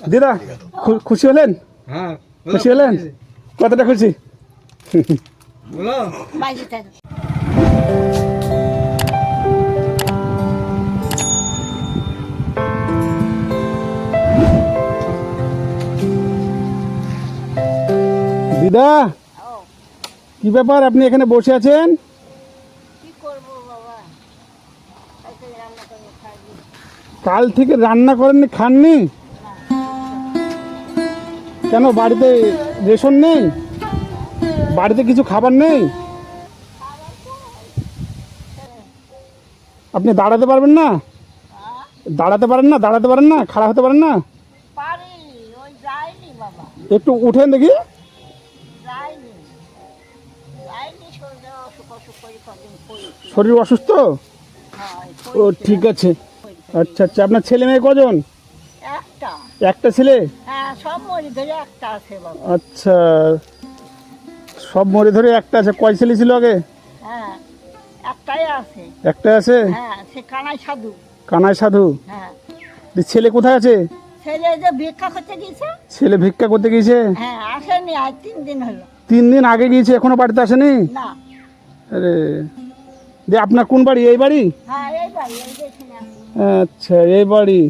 দিদা খু- খুশি হলেন? হ্যাঁ খুশি হলেন? কতটা খুশি? বলো। দিদা কি ব্যাপার? আপনি এখানে বসে আছেন? কি করব বাবা? কালকে রান্না করে খাবি কাল থেকে রান্না করেননি খাননি? কেন বাড়িতে রেশন নেই? বাড়িতে কিছু খাবার নেই? আপনি দাঁড়াতে পারবেন না? দাঁড়াতে পারেন না দাঁড়াতে পারেন না খাড়া হতে পারেন না? একটু উঠেন দেখি। শরীরে অসুস্থ? ও ঠিক আছে। আচ্ছা আচ্ছা আপনার ছেলে মেয়ে কজন? একটা। একটা ছেলে? হ্যাঁ আচ্ছা সব মরে ধরে একটা আছে। কয় ছেলে ছিল আগে? হ্যাঁ একটাই আছে। একটা আছে? হ্যাঁ কানাই সাধু। কানাই সাধু? হ্যাঁ। ছেলে কোথায় আছে? ছেলে যে ভিক্ষা করতে গেছে ছেলে ভিক্ষা করতে গিয়েছে? হ্যাঁ আসেনি তিন দিন হলো। তিন দিন আগে গিয়েছে এখনও বাড়িতে আসেনি? না। আরে যে আপনার কোন বাড়ি? এই বাড়ি? হ্যাঁ এই। আচ্ছা এই বাড়ি।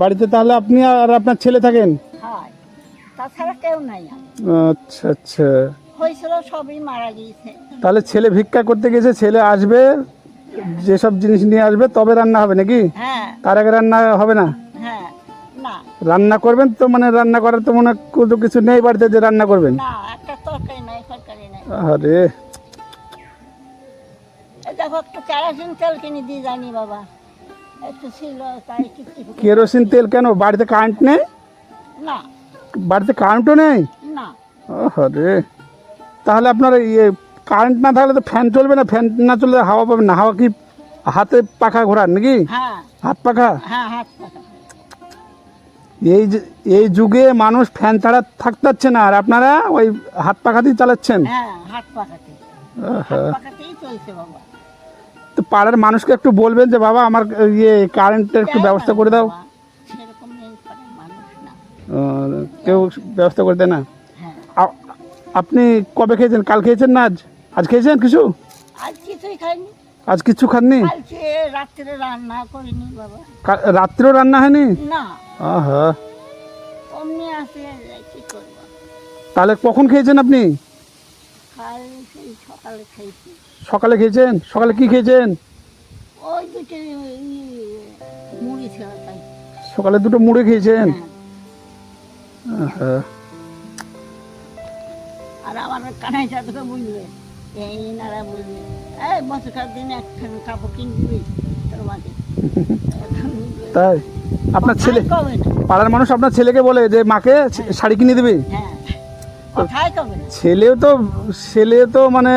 বাড়িতে তাহলে আপনি আর আপনার ছেলে থাকেন? হয়। তাছাড়া কেউ নাই। আচ্ছা আচ্ছা। হয়েছিল সবই মারা গিয়েছে। তাহলে ছেলে ভিক্ষা করতে গেছে ছেলে আসবে যেসব জিনিস নিয়ে আসবে তবে রান্না হবে নাকি? হ্যাঁ। তার আগে রান্না হবে না? হ্যাঁ না। রান্না করবেন তো মানে রান্না করার তো মনে হয় কোনো কিছু নেই বাড়িতে যে রান্না করবেন? না একটা তরকারি নাই তরকারি নাই। আরে এই দেখো একটু কেরাসিন তেল কিনে দিয়ে যায়নি বাবা। কেরোসিন তেল কেন? বাড়িতে কারেন্ট নেই? না। বাড়িতে কারেন্টও নেই? না। আরে তাহলে আপনার ইয়ে কারেন্ট না থাকলে তো ফ্যান চলবে না ফ্যান না চললে হাওয়া পাবে না। হাওয়া কি হাতে পাখা ঘোরার নাকি? হ্যাঁ। হাত পাখা? হ্যাঁ হাত পাখা। এই যে এই যুগে মানুষ ফ্যান ছাড়া থাকতে পারছে না। আর আপনারা ওই হাত পাখাতেই চালাচ্ছেন। হ্যাঁ হাত পাখাতে হাত পাখাতেই চলছে বাবা তো পাড়ার মানুষকে একটু বলবেন যে বাবা আমার ইয়ে কারেন্টের একটু ব্যবস্থা করে দাও। কেউ ব্যবস্থা করে দেয় না? হ্যাঁ। আপনি কবে খেয়েছেন? কাল খেয়েছেন না আজ? আজ খেয়েছেন কিছু? আজ কিছু খাননি? রাত্রেও রান্না হয়নি? তাহলে কখন খেয়েছেন আপনি? সকালে খাইছি সকালে খেয়েছেন? সকালে কি খেয়েছেন? ওই দুটো মুড়ি সকালে দুটো মুড়ে খেয়েছেন? হ্যাঁ। আর আমার কানাই চাঁদকে বুঝবে এই নারা বুঝবে এই বছরকার দিনে একখানে কাপড় কিনে দিবি তোর মাকে এখন বুঝবে। তাই? আপনার ছেলে পাড়ার মানুষ আপনার ছেলেকে বলে যে মাকে শাড়ি কিনে দেবে? হ্যাঁ। ছেলেও তো ছেলে তো মানে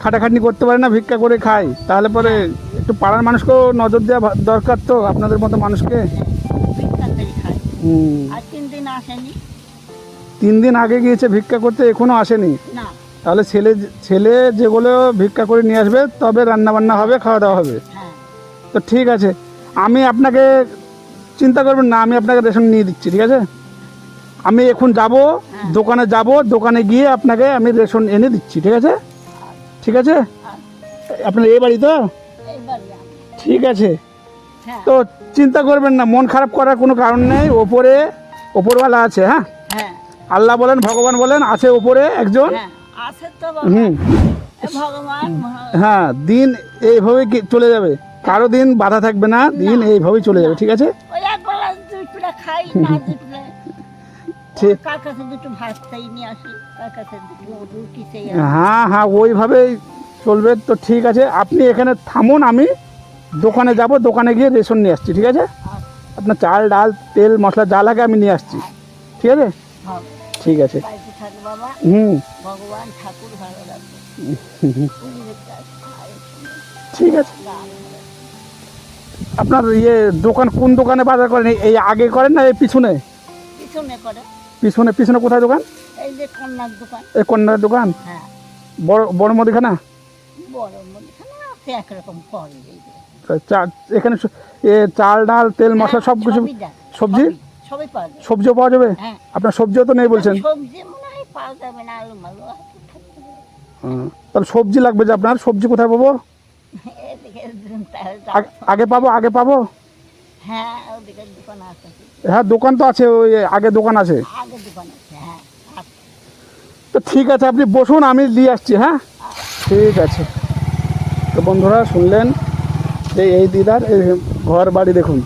খাটাখাটনি করতে পারে না ভিক্ষা করে খায়। তাহলে পরে একটু পাড়ার মানুষকেও নজর দেওয়া দরকার তো আপনাদের মতো মানুষকে। দিন তিন দিন আগে গিয়েছে ভিক্ষা করতে এখনও আসেনি। তাহলে ছেলে ছেলে যেগুলো ভিক্ষা করে নিয়ে আসবে তবে রান্না বান্না হবে খাওয়া দাওয়া হবে। হ্যাঁ। তো ঠিক আছে আমি আপনাকে চিন্তা করবেন না আমি আপনাকে রেশন নিয়ে দিচ্ছি ঠিক আছে? আমি এখন যাব দোকানে যাব দোকানে গিয়ে আপনাকে আমি রেশন এনে দিচ্ছি ঠিক আছে? ঠিক আছে? আপনার এই বাড়ি তো? ঠিক আছে। হ্যাঁ। তো চিন্তা করবেন না মন খারাপ করার কোনো কারণ নেই ওপরে ওপরওয়ালা আছে হ্যাঁ? হ্যাঁ। আল্লাহ বলেন ভগবান বলেন আছে ওপরে একজন? হ্যাঁ হুম। হ্যাঁ দিন এইভাবে কি- চলে যাবে? কারও দিন বাধা থাকবে না দিন এইভাবেই চলে যাবে ঠিক আছে? দুটো ভাত চাই নিয়ে আসি? দুটো? রুটি চাই হ্যাঁ হ্যাঁ ওইভাবেই চলবে। তো ঠিক আছে আপনি এখানে থামুন আমি দোকানে যাব দোকানে গিয়ে রেশন নিয়ে আসছি ঠিক আছে? আপনার চাল ডাল তেল মশলা যা লাগে আমি নিয়ে আসছি ঠিক আছে? ঠিক আছে। হুম। ভগবান ঠাকুর ভালো ঠিক আছে। আপনার ইয়ে দোকান কোন দোকানে বাজার করেন? এই- আগে করেন না এই পিছনে? পিছনে করে পিছনে পিছনে কোথায় দোকান? এই যে কন্যার দোকান। এই কন্যার দোকান? হ্যাঁ। বড় বড় মুদিখানা বড় মুদিখানা একরকম করে তা চা- এখানে চাল ডাল তেল মশলা সব কিছু সবজি? সবজিও পাওয়া যাবে? হ্যাঁ। আপনার সবজিও তো নেই বলছেন? হয়। তাহলে সবজি লাগবে যে আপনার? সবজি কোথায় পাবো। আগে- পাবো আগে পাবো? হ্যাঁ হ্যাঁ দোকান তো আছে ওই আগে দোকান আছে। হ্যাঁ। তো ঠিক আছে আপনি বসুন আমি দিয়ে আসছি হ্যাঁ? ঠিক আছে। তো বন্ধুরা শুনলেন? যে এই দিদার এই ঘর বাড়ি দেখুন।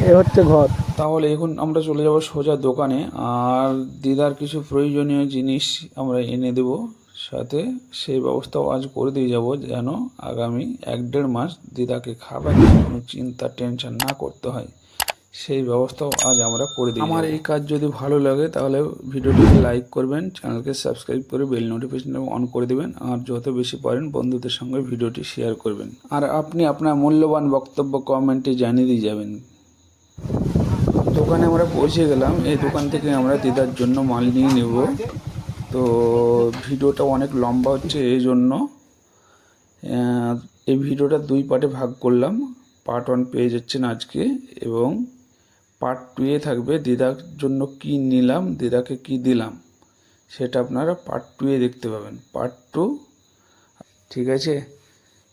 এ হচ্ছে ঘর। তাহলে এখন আমরা চলে যাব সোজা দোকানে আর দিদার কিছু প্রয়োজনীয় জিনিস আমরা এনে দেব। সাথে সেই ব্যবস্থাও আজ করে দিয়ে যাব যেন আগামী এক দেড় মাস দিদাকে খাবার কোনো চিন্তা টেনশন না করতে হয়। সেই ব্যবস্থাও আজ আমরা করে দিই আমার এই কাজ যদি ভালো লাগে তাহলে ভিডিওটিকে লাইক করবেন চ্যানেলকে সাবস্ক্রাইব করে বেল নোটিফিকেশন অন করে দেবেন আর যত বেশি পারেন বন্ধুদের সঙ্গে ভিডিওটি শেয়ার করবেন। আর আপনি আপনার মূল্যবান বক্তব্য কমেন্টে জানিয়ে দিয়ে যাবেন। দোকানে আমরা পৌঁছে গেলাম এই দোকান থেকে আমরা দিদার জন্য মাল নিয়ে নেব। তো ভিডিওটা অনেক লম্বা হচ্ছে এই জন্য এই ভিডিওটা দুই পার্টে ভাগ করলাম। পার্ট ওয়ান পেয়ে যাচ্ছেন আজকে এবং পার্ট টুয়ে থাকবে, দিদার জন্য কি নিলাম, দিদাকে কি দিলাম, সেটা আপনারা পার্ট টুয়ে দেখতে পাবেন। পার্ট টু ঠিক আছে?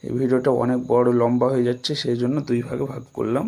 এই ভিডিওটা অনেক বড় লম্বা হয়ে যাচ্ছে, সেই জন্য দুই ভাগে ভাগ করলাম।